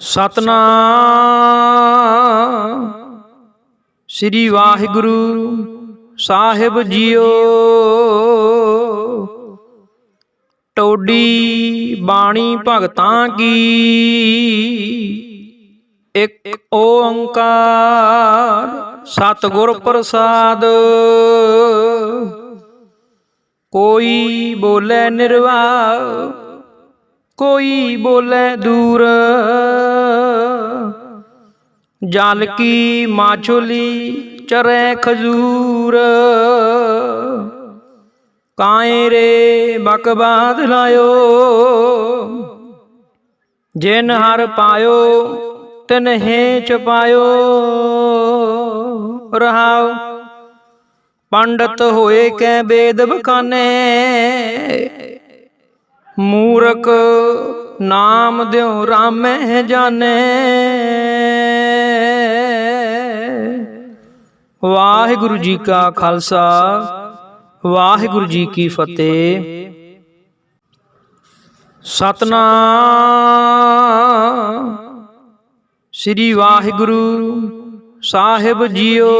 ਸਤਨਾਮ। ਸ੍ਰੀ ਵਾਹਿਗੁਰੂ ਸਾਹਿਬ ਜੀਓ। ਟੋਡੀ ਬਾਣੀ ਭਗਤਾਂ ਕੀ। ਇੱਕ ਓੰਕਾਰ ਸਤਿਗੁਰ ਪ੍ਰਸਾਦ। ਕੋਈ ਬੋਲੇ ਨਿਰਵਾਉ ਕੋਈ ਬੋਲੇ ਦੂਰ। ਜਲ ਕੀ ਮਾਛੁਲੀ ਚਰੈ ਖਜੂਰ। ਕਾਏ ਰੇ ਬਕਬਾਦ ਲਾਇਓ, ਜਿਨ ਹਰ ਪਾਇਓ ਤਿਨਹੇ ਚਪਾਇਓ ਰਹਾਉ ਪੰਡਤ ਹੋਏ ਕੈ ਵੇਦ ਬਖਾਨੇ, ਮੂਰਖ ਨਾਮ ਦਿਉ ਰਾਮੈ ਜਾਣੈ। ਵਾਹਿਗੁਰੂ ਜੀ ਕਾ ਖਾਲਸਾ, ਵਾਹਿਗੁਰੂ ਜੀ ਕੀ ਫਤਿਹ। ਸਤਨਾਮ। ਸ੍ਰੀ ਵਾਹਿਗੁਰੂ ਸਾਹਿਬ ਜੀਓ।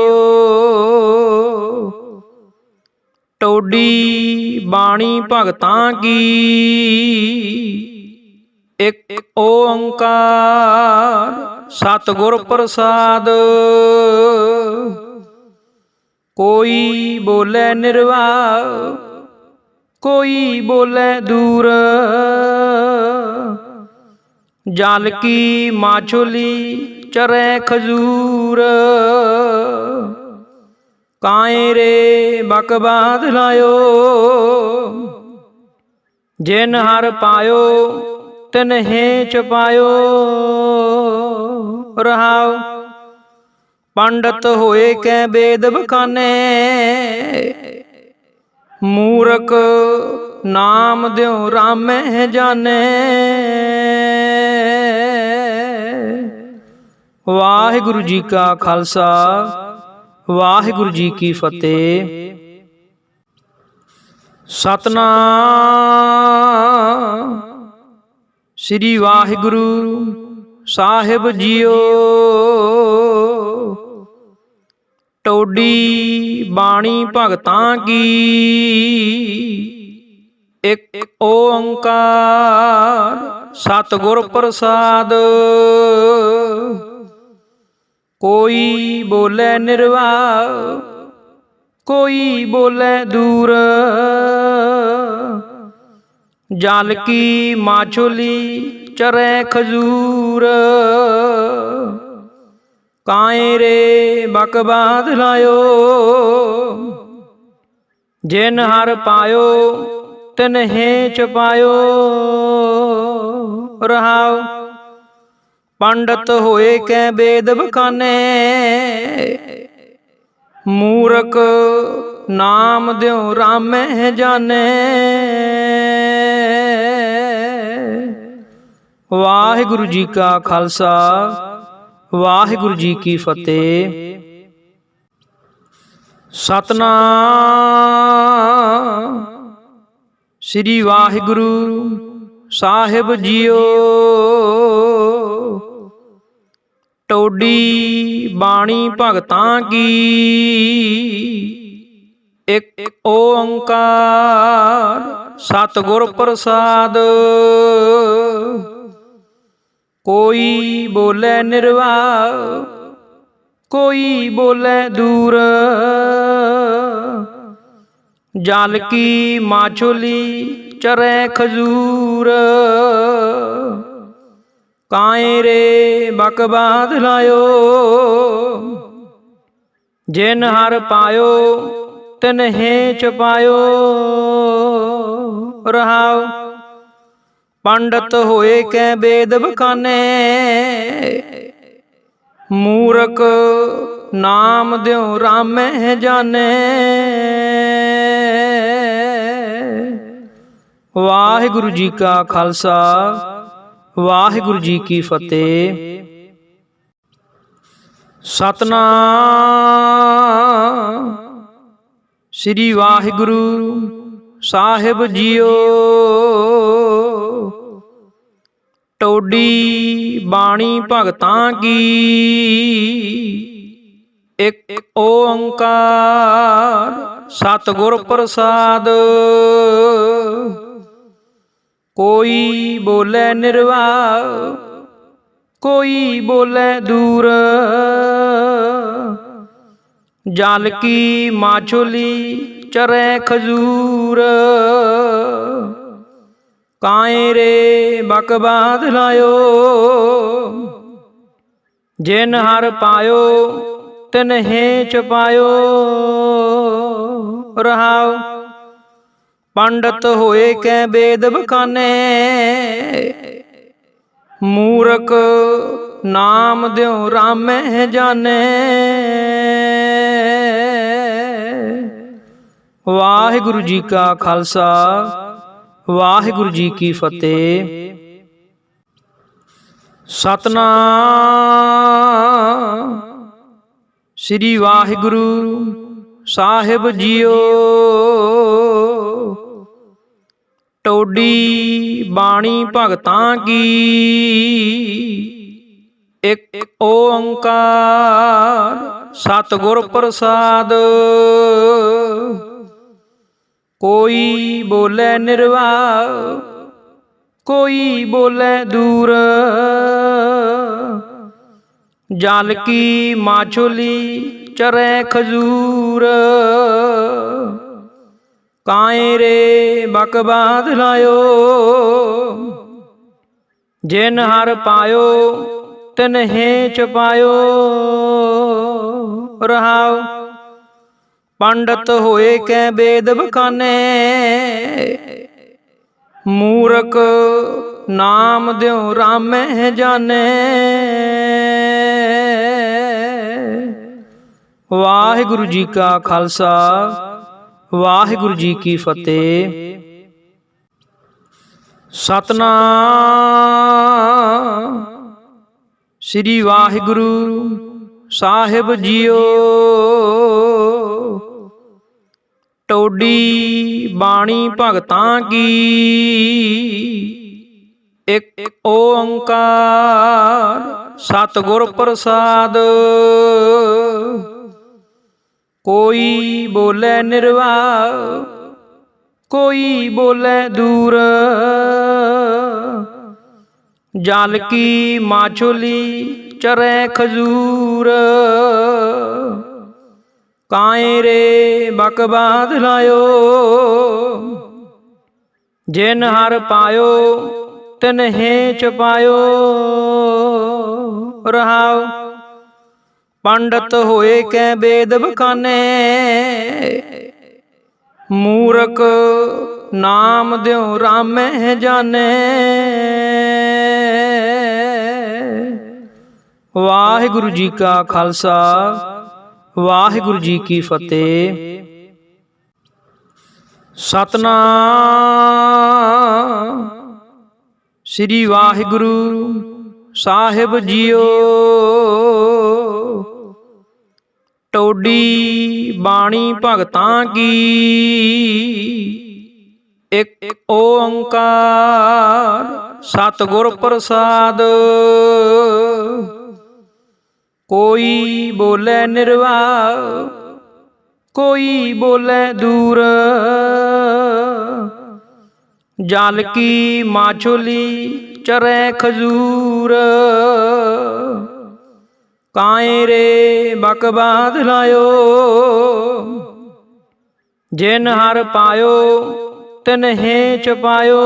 ਟੋਡੀ ਬਾਣੀ ਭਗਤਾਂ ਕੀ। ਇੱਕ ਓੰਕਾਰ ਸਤਿਗੁਰ ਪ੍ਰਸਾਦ। ਕੋਈ ਬੋਲੇ ਨਿਰਵਾ, ਕੋਈ ਬੋਲੇ ਦੂਰ। ਜਲ ਕੀ ਮਾਛੁਲੀ ਚਰੈ ਖਜੂਰ। ਕਾਏ ਰੇ ਬਕਬਾਦ ਲਾਇਓ, ਜਿਨ ਹਰ ਪਾਇਓ, ਤਿਨ ਚਪਾਇਓ ਰਹਾਉ ਪੰਡਤ ਹੋਏ ਕੈ ਵੇਦ ਬਖਾਨੇ। ਮੂਰਖ ਨਾਮ ਦਿਉ ਰਾਮੈ ਜਾਣੇ। ਵਾਹਿਗੁਰੂ ਜੀ ਕਾ ਖਾਲਸਾ, ਵਾਹਿਗੁਰੂ ਜੀ ਕੀ ਫਤਿਹ। ਸਤਨਾਮ। ਸ੍ਰੀ ਵਾਹਿਗੁਰੂ ਸਾਹਿਬ ਜੀਓ। ਟੋਡੀ ਬਾਣੀ ਭਗਤਾਂ ਕੀ? ਇੱਕ ਓੰਕਾਰ ਸਤਿਗੁਰ ਪ੍ਰਸਾਦ। ਕੋਈ ਬੋਲੇ ਨਿਰਵਾਉ ਕੋਈ ਬੋਲੇ ਦੂਰ। ਜਲ ਕੀ ਮਾਛੁਲੀ ਚਰੈ ਖਜੂਰ। ਕਾਏ ਰੇ ਬਕਬਾਦ ਲਾਇਓ। ਜਿਨ ਹਰ ਪਾਇਓ, ਤਿਨ ਹੈ ਚਪਾਇਓ ਰਹਾਉ ਪੰਡਤ ਹੋਏ ਕੈ ਬੇਦ ਬਖਾਨੇ। ਮੂਰਖ ਨਾਮ ਦਿਉ ਰਾਮੈ ਜਾਣੇ। ਵਾਹਿਗੁਰੂ ਜੀ ਕਾ ਖਾਲਸਾ। ਵਾਹਿਗੁਰੂ ਜੀ ਕੀ ਫਤਿਹ। ਸਤਨਾਮ। ਸ੍ਰੀ ਵਾਹਿਗੁਰੂ ਸਾਹਿਬ ਜੀਓ। ਟੋਡੀ ਬਾਣੀ ਭਗਤਾਂ ਕੀ। ਇੱਕ ਓੰਕਾਰ ਸਤਿਗੁਰ ਪ੍ਰਸਾਦ। ਕੋਈ ਬੋਲੇ ਨਿਰਵਾ, ਕੋਈ ਬੋਲੇ ਦੂਰ। ਜਲ ਕੀ ਮਾਛੁਲੀ ਚਰੈ ਖਜੂਰ। ਕਾਏ ਰੇ ਬਕਬਾਦ ਲਾਇਓ, ਜਿਨ ਹਰ ਪਾਇਓ, ਤਿਨ ਚਪਾਇਓ ਰਹਾਉ ਪੰਡਤ ਹੋਏ ਕੈ ਵੇਦ ਬਖਾਨੇ, ਮੂਰਖ ਨਾਮ ਦਿਉ ਰਾਮੈ ਜਾਣੇ। ਵਾਹਿਗੁਰੂ ਜੀ ਕਾ ਖਾਲਸਾ, ਵਾਹਿਗੁਰੂ ਜੀ ਕੀ ਫਤਿਹ। ਸਤਨਾਮ। ਸ੍ਰੀ ਵਾਹਿਗੁਰੂ ਸਾਹਿਬ ਜੀਓ। ਟੋਡੀ ਬਾਣੀ ਭਗਤਾਂ ਕੀ? ਇੱਕ ਓੰਕਾਰ ਸਤਿਗੁਰ ਪ੍ਰਸਾਦ। ਕੋਈ ਬੋਲੇ ਨਿਰਵਾ, ਕੋਈ ਬੋਲੇ ਦੂਰ। ਜਲ ਕੀ ਮਾਛੋਲੀ ਚਰੈ ਖਜੂਰ। ਕਾਏ ਰੇ ਬਕਬਾਦ ਲਾਇਓ। ਜਿਨ ਹਰ ਪਾਇਓ, ਤਿਨ ਹੈ ਚਪਾਇਓ ਰਹਾਉ ਪੰਡਤ ਹੋਏ ਕੈ ਵੇਦ ਬਖਾਨੇ। ਮੂਰਖ ਨਾਮ ਦਿਉ ਰਾਮੈ ਜਾਣੇ। ਵਾਹਿਗੁਰੂ ਜੀ ਕਾ ਖਾਲਸਾ। ਵਾਹਿਗੁਰੂ ਜੀ ਕੀ ਫਤਿਹ। ਸਤਨਾਮ ਸ੍ਰੀ ਵਾਹਿਗੁਰੂ ਸਾਹਿਬ ਜੀਓ। ਟੋਡੀ ਬਾਣੀ ਭਗਤਾਂ ਕੀ। ਇੱਕ ਓੰਕਾਰ ਸਤਿਗੁਰ ਪ੍ਰਸਾਦ। ਕੋਈ ਬੋਲੇ ਨਿਰਵਾ, ਕੋਈ ਬੋਲੇ ਦੂਰ। ਜਲ ਕੀ ਮਾਛੋਲੀ ਚਰੈ ਖਜੂਰ। ਕਾਏ ਰੇ ਬਕਬਾਦ ਲਾਇਓ, ਜਿਨ ਹਰ ਪਾਇਓ, ਤਿਨ ਚਪਾਇਓ ਰਹਾਉ ਪੰਡਤ ਹੋਏ ਕੈ ਵੇਦ ਬਖਾਨੇ ਮੂਰਖ ਨਾਮ ਦਿਉ ਰਾਮੈ ਜਾਣੇ। ਵਾਹਿਗੁਰੂ ਜੀ ਕਾ ਖਾਲਸਾ ਵਾਹਿਗੁਰੂ ਜੀ ਕੀ ਫਤਿਹ। ਸਤਨਾਮ। ਸ੍ਰੀ ਵਾਹਿਗੁਰੂ ਸਾਹਿਬ ਜੀਓ। ਟੋਡੀ ਬਾਣੀ ਭਗਤਾਂ ਕੀ? ਇੱਕ ਓੰਕਾਰ ਸਤਿਗੁਰ ਪ੍ਰਸਾਦ। ਕੋਈ ਬੋਲੇ ਨਿਰਵਾ, ਕੋਈ ਬੋਲੇ ਦੂਰ। ਜਲ ਕੀ ਮਾਛੋਲੀ ਚਰੈ ਖਜੂਰ। ਕਾਏ ਰੇ ਬਕਬਾਦ ਲਾਇਓ। ਜਿਨ ਹਰ ਪਾਇਓ, ਤਿਨ ਹੈ ਚਪਾਇਓ ਰਹਾਉ ਪੰਡਤ ਹੋਏ ਕੈ ਵੇਦ ਬਖਾਨੇ। ਮੂਰਖ ਨਾਮ ਦਿਉ ਰਾਮੈ ਜਾਣੇ। ਵਾਹਿਗੁਰੂ ਜੀ ਕਾ ਖਾਲਸਾ। ਵਾਹਿਗੁਰੂ ਜੀ ਕੀ ਫਤਿਹ। ਸਤਨਾਮ ਸ੍ਰੀ ਵਾਹਿਗੁਰੂ ਸਾਹਿਬ ਜੀਓ। ਟੋਡੀ ਬਾਣੀ ਭਗਤਾਂ ਕੀ। ਇੱਕ ਓੰਕਾਰ ਸਤਿਗੁਰ ਪ੍ਰਸਾਦ। ਕੋਈ ਬੋਲੇ ਨਿਰਵਾ, ਕੋਈ ਬੋਲੇ ਦੂਰ। ਜਲ ਕੀ ਮਾਛੋਲੀ ਚਰੈ ਖਜੂਰ। ਕਾਏ ਰੇ ਬਕਬਾਦ ਲਾਇਓ, ਜਿਨ ਹਰ ਪਾਇਓ, ਤਿਨ ਚਪਾਇਓ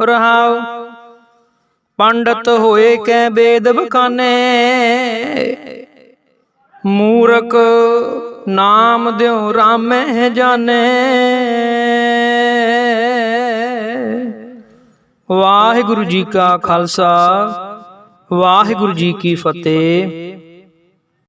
ਰਹਾਉ ਪੰਡਤ ਹੋਏ ਕੈ ਵੇਦ ਬਖਾਨੇ। ਮੂਰਖ ਨਾਮ ਦਿਉ ਰਾਮੈ ਜਾਣੇ। ਵਾਹਿਗੁਰੂ ਜੀ ਕਾ ਖਾਲਸਾ ਵਾਹਿਗੁਰੂ ਜੀ ਕੀ ਫਤਿਹ।